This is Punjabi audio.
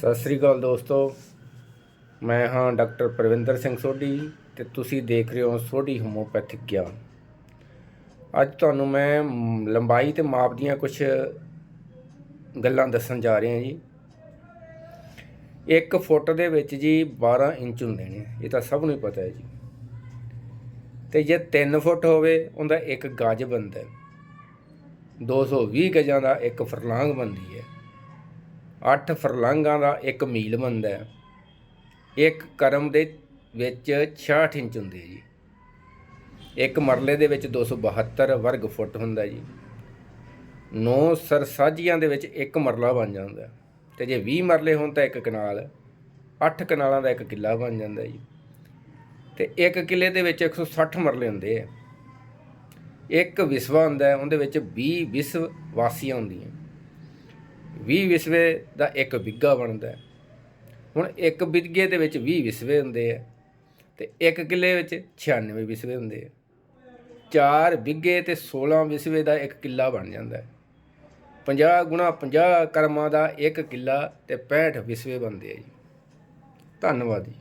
ਸਤਿ ਸ੍ਰੀ ਅਕਾਲ ਦੋਸਤੋ। ਮੈਂ ਹਾਂ ਡਾਕਟਰ ਪ੍ਰਵਿੰਦਰ ਸਿੰਘ ਸੋਢੀ ਤੇ ਤੁਸੀਂ ਦੇਖ ਰਹੇ ਹੋ ਸੋਢੀ ਹੋਮੋਪੈਥਿਕ ਗਿਆਨ। ਅੱਜ ਤੁਹਾਨੂੰ ਮੈਂ ਲੰਬਾਈ ਤੇ ਮਾਪ ਦੀਆਂ ਕੁਝ ਗੱਲਾਂ ਦੱਸਣ ਜਾ ਰਿਹਾ ਜੀ। ਇੱਕ ਫੁੱਟ ਦੇ ਵਿੱਚ ਜੀ 12 ਇੰਚ ਹੁੰਦੇ ਨੇ, ਇਹ ਤਾਂ ਸਭ ਨੂੰ ਹੀ ਪਤਾ ਹੈ ਜੀ। ਤੇ ਜੇ 3 ਫੁੱਟ ਹੋਵੇ, ਉਹਦਾ ਇੱਕ ਗਜ ਬਣਦਾ ਹੈ। 220 ਗਜਾਂ ਦਾ ਇੱਕ ਫਰਲਾਂਗ ਬਣਦੀ ਹੈ। 8 ਫਰਲਾਂਗਾਂ ਦਾ ਇੱਕ ਮੀਲ ਬਣਦਾ ਹੈ। ਇੱਕ ਕਰਮ ਦੇ ਵਿੱਚ 66 ਇੰਚ ਹੁੰਦੇ ਜੀ। ਇੱਕ ਮਰਲੇ ਦੇ ਵਿੱਚ 272 ਵਰਗ ਫੁੱਟ ਹੁੰਦਾ ਜੀ। 9 ਸਰਸਾਜੀਆਂ ਦੇ ਵਿੱਚ ਇੱਕ ਮਰਲਾ ਬਣ ਜਾਂਦਾ ਹੈ। ਤੇ ਜੇ 20 ਮਰਲੇ ਹੋਣ ਤਾਂ ਇੱਕ ਕਨਾਲ 8 ਕਨਾਲਾਂ ਦਾ ਇੱਕ ਕਿੱਲਾ ਬਣ ਜਾਂਦਾ ਜੀ। ਤੇ ਇੱਕ ਕਿੱਲੇ ਦੇ ਵਿੱਚ 160 ਮਰਲੇ ਹੁੰਦੇ ਆ ਇੱਕ ਵਿਸਵਾ ਹੁੰਦਾ ਉਹਦੇ ਵਿੱਚ 20 ਵਿਸਵ ਵਾਸੀਆਂ ਹੁੰਦੀਆਂ। 20 ਵਿਸਵੇ ਦਾ ਇੱਕ ਬਿੱਗਾ ਬਣਦਾ ਹੁਣ ਇੱਕ ਬਿੱਗੇ ਦੇ ਵਿੱਚ 20 ਵਿਸਵੇ ਹੁੰਦੇ ਆ ਤੇ ਇੱਕ ਕਿੱਲੇ ਵਿੱਚ 96 ਵਿਸਵੇ ਹੁੰਦੇ ਆ। ਚਾਰ ਬਿੱਗੇ ਤੇ 16 ਵਿਸਵੇ ਦਾ ਇੱਕ ਕਿੱਲਾ ਬਣ ਜਾਂਦਾ ਹੈ। 50 ਗੁਣਾ 50 ਕਰਮਾਂ ਦਾ ਇੱਕ ਕਿੱਲਾ ਤੇ 65 ਵਿਸਵੇ ਬਣਦੇ ਆ ਜੀ। ਧੰਨਵਾਦ ਜੀ।